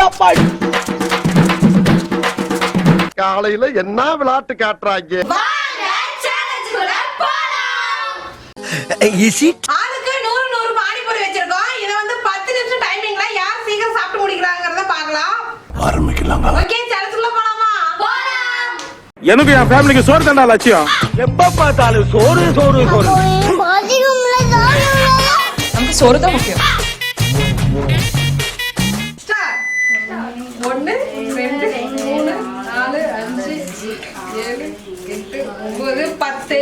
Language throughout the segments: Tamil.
அடப்பாடி காலையில என்ன விளையாட்டு காட்டுறாங்க? ஆளுக்கு நூறு நூறு பானிபூரி வச்சிருக்கோம். இதை வந்து பத்து நிமிஷம் டைமிங்ல யார் சீக்கிரம் சாப்பிட்டு முடிக்கிறாங்கிறத பார்க்கலாம். ஆரம்பிக்கலாம் ஓகே சேலஞ்சுக்குள்ள போலாமா? போலாம். எனக்கு என் ஃபேமிலிக்கு சோறு தண்டா லட்சியம். எப்ப பார்த்தாலும் சோறு சோறு சோறு. சோறு தான் முக்கியம். ஏழு எட்டு ஒன்பது பத்து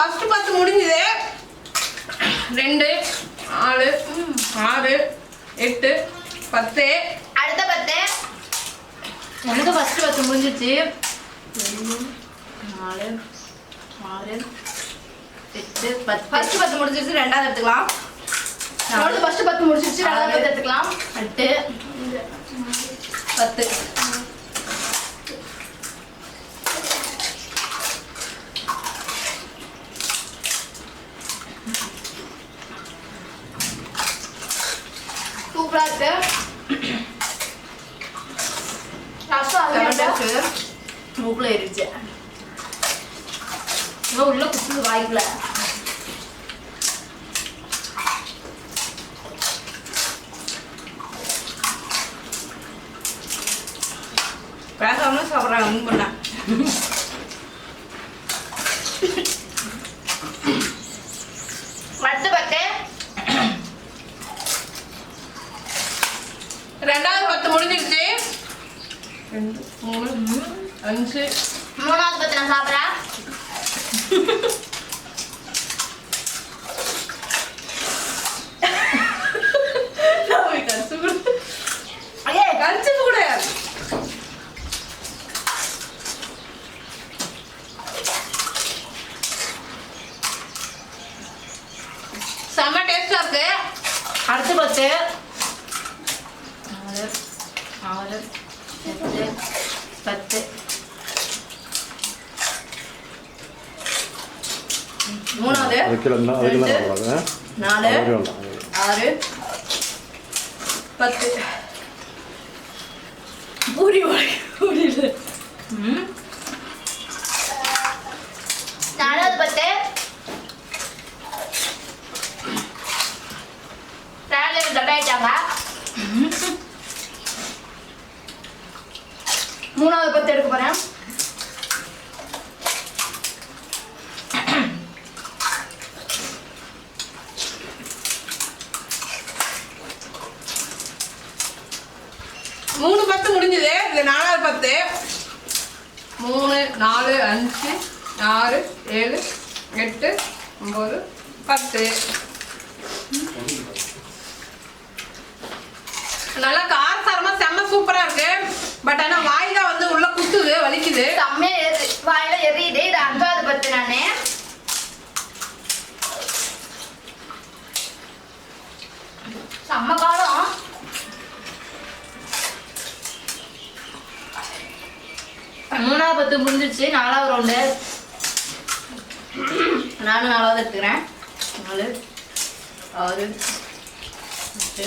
ஃபர்ஸ்ட் பத்து முடிஞ்சது. ரெண்டு நாலு ஆறு எட்டு பத்து. அடுத்த பத்து. எனக்கு ஃபர்ஸ்ட் பத்து முடிஞ்சிச்சு. நாலு ஆறு எட்டு பத்து. ஃபர்ஸ்ட் பத்து முடிஞ்சிருச்சு ரெண்டாவது எடுத்துக்கலாம். நாலு. ஃபர்ஸ்ட் பத்து முடிஞ்சிருச்சு ரெண்டாவது பத்து எடுத்துக்கலாம். எட்டு பத்து. மூக்குல ஏறிடுச்சு இன்னும் உள்ள குத்துது வாய்க்குள்ள பேசாம சாப்பிட்றாங்க முன் பண்ண அடுத்த பத்து ரெண்டாவது பத்து முடிஞ்சிருச்சு ரெண்டு மூணு அஞ்சு. மூணாவது பத்து நான் சாப்பிட்றேன் செம்ம டேஸ்டா இருக்கு. அடுத்த பத்து நாலு ஆறு எட்டு பத்து. மூணாவது. ரெண்டு, நாலு. ஆறு. பத்து. பூரி புரியல நாலாவது பத்து. சேலரி தட்டாயிட்டாங்க. மூணாவது பத்து எடுக்க போறேன். மூணு பத்து முடிஞ்சது இந்த நாலாவது பத்து. மூணு நாலு அஞ்சு ஆறு ஏழு எட்டு ஒம்பது பத்து. நல்லா காரசாரமா செம்ம சூப்பரா இருக்கு. பட் ஆனா வாய் தான் வந்து உள்ள குத்துது வலிக்குது. செம்மையா எரி வாயில எரியுது இது அஞ்சாவது பத்து நானு. செம்ம காலம் மூணாவது பத்து முடிஞ்சிருச்சு. நாலாவது ரவுண்டு நானும் நாலாவது எடுத்துக்கிறேன். நாலு ஆறு எட்டு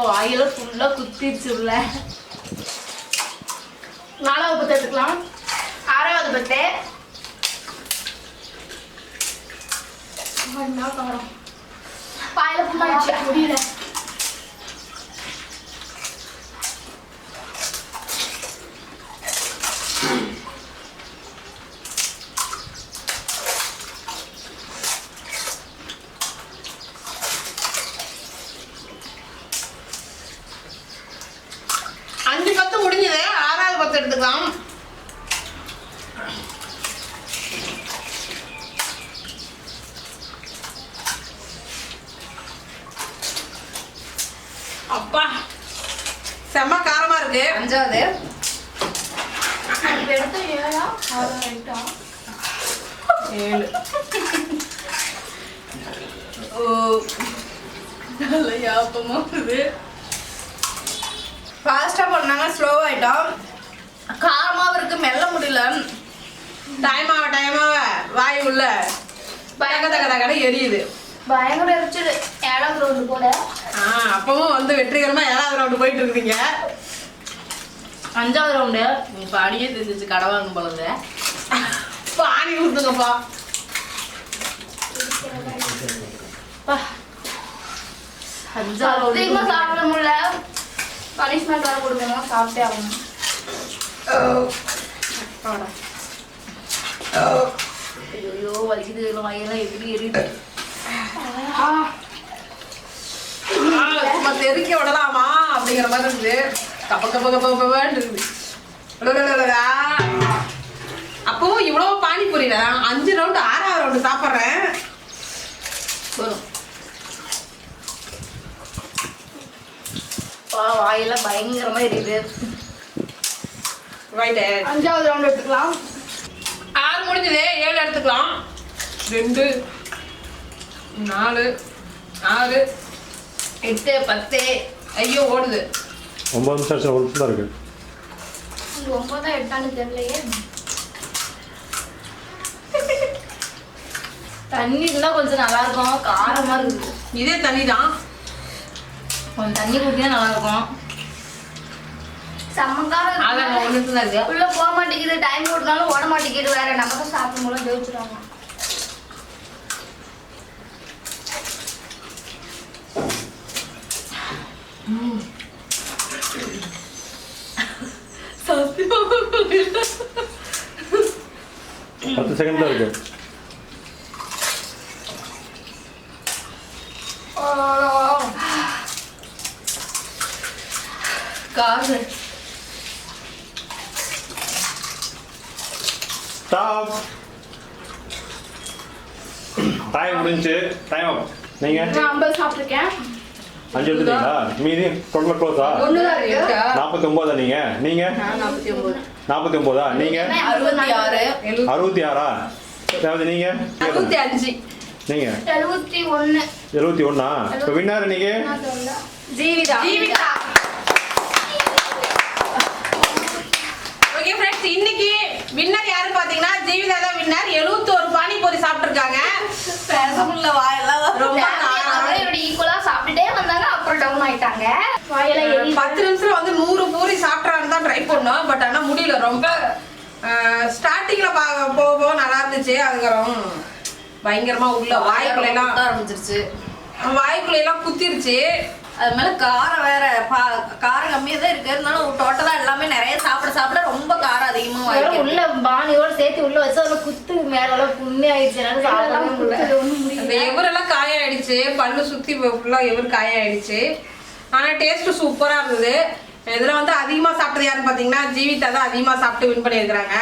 இப்ப நிக்கிறேன் அப்போ வாயில ஃபுல்லா குத்திருச்சு உள்ள. நாலாவது பத்து எடுத்துக்கலாம். ஆறாவது பத்து. என்ன பாயில புண்ணாச்சு முடியல அஞ்சு பத்து முடிஞ்சது ஆறாவது பத்து எடுத்துக்கலாம் அப்பா செம்ம காரமா இருக்கு. அஞ்சாவது. ஏழா? ஆறு எட்டா? ஏழு. ஓ. நல்ல யாப்பமா இருக்குது. ஃபாஸ்ட்டாக பண்ணாங்க ஸ்லோவாகிட்டோம் காரமாகவும் இருக்கு மெல்ல முடியல. டைமாவ டைமாவ வாய் உள்ள. தக தக தகட எரியுது. பயங்கர எரிச்சல். ஏழாவது ரவுண்டு போல. அப்பவும் வந்து வெற்றிகரமா ஏழாவது ரவுண்டு போயிட்டு இருக்கீங்க அஞ்சாவது ரவுண்டு இப்போ அடியே தெரிஞ்சிச்சு கடை வாங்கும் பொழுது பாணி ஊத்துங்கப்பா அஞ்சாவது சத்தியமா சாப்பிட முடியல. பனிஷ்மெண்ட் வர கொடுக்கணும். சாப்பிட்டே ஆகணும். ஐயோ வலிக்குது. வாயெல்லாம் எப்படி எரியுது? ஆ, தெறிக்க விடலாமா? அப்படிங்கிற மாதிரி இருக்குது கப்ப கப்ப கப்ப இருக்குது. அப்பவும் இவ்வளவு பானிபூரி நான் அஞ்சு ரவுண்டு ஆறாவது ரவுண்டு சாப்பிட்றேன். வரும் வாயெல்லாம் பயங்கரமா எரியுது. ரைட்டு அஞ்சாவது ரவுண்ட் எடுத்துக்கலாம். ஆறு முடிஞ்சது. ஏழு எடுத்துக்கலாம். ரெண்டு நாலு ஆறு எட்டு பத்து ஐயோ ஓடுது. ஒன்பது நிமிஷம் ஆச்சு ஒரு தான் இருக்கு. ஒன்பதா எட்டான்னு தெரியலையே. தண்ணி இருந்தா கொஞ்சம் நல்லா இருக்கும் காரமா இருக்குது. இதே தண்ணி தான் கொஞ்சம் தண்ணி குடிச்சா நல்லா இருக்கும் சம்மங்காரம் அதான் ஒன்று தான் இருக்கு உள்ள போக மாட்டேங்குது. டைம் கொடுத்தாலும் ஓட மாட்டேங்குது. வேற நம்ம தான் சாப்பிடும் போல ஜெயிச்சிருவாங்க பத்து செகண்ட் தான் இருக்கு ஸ்டாப் டைம் முடிஞ்சு டைம் நீங்க? நான் ஐம்பது சாப்பிட்ருக்கேன் அஞ்சு எடுத்துட்டீங்களா? மீதி டோட்டல் க்ளோஸா நாற்பத்தி ஒன்பதா நீங்க? நீங்க? நாற்பத்தி ஒன்பது நீங்க? அறுபத்தி ஆறு அறுபத்தி ஆறா அதாவது நீங்க நீங்க? எழுபத்தி ஒண்ணு. எழுபத்தி ஒண்ணா? இப்போ வின்னார் நீங்க? ஜீவிதா. ஜீவிதா. ஓகே ஃப்ரெண்ட்ஸ் இன்னைக்கு வின்னர் யாரு பாத்தீங்கன்னா ஜீவிதா தான் வின்னர் 71 பானிபூரி சாப்பிட்டுருக்காங்க. பேச முடியல வாயெல்லாம் ரொம்ப ஈக்குவலா சாப்பிட்டுட்டே வந்தாங்க அப்புறம் டவுன் ஆயிட்டாங்க. பத்து நிமிஷம் வந்து நூறு பூரி சாப்பிட்றான்னு தான் ட்ரை பண்ணோம். பட் ஆனா முடியல. ரொம்ப ஸ்டார்டிங்ல போக போக நல்லா இருந்துச்சு. அதுக்கப்புறம் பயங்கரமா உள்ள வாய்க்குள்ள எல்லாம் ஆரம்பிச்சிருச்சு. வாய்க்குள்ள எல்லாம் குத்திருச்சு. அது மேல காரம் வேற பா- காரம் கம்மியா தான் இருக்கு. இருந்தாலும் டோட்டலா எல்லாமே நிறைய சாப்பிட சாப்பிட ரொம்ப காரம் அதிகமா வாய்க்கு உள்ள பானியோட சேர்த்து உள்ள வச்சு அதுல குத்து மேல எல்லாம் புண்ணி ஆயிடுச்சு. அந்த எவரெல்லாம் காயாயிடுச்சு. பல்லு சுத்தி ஃபுல்லா எவர் காயாயிடுச்சு. ஆனா டேஸ்ட் சூப்பரா இருந்தது. இதுல வந்து அதிகமா சாப்பிட்டது யாருன்னு பாத்தீங்கன்னா ஜீவிதா தான் அதிகமா சாப்பிட்டு வின் பண்ணியிருக்கிறாங்க.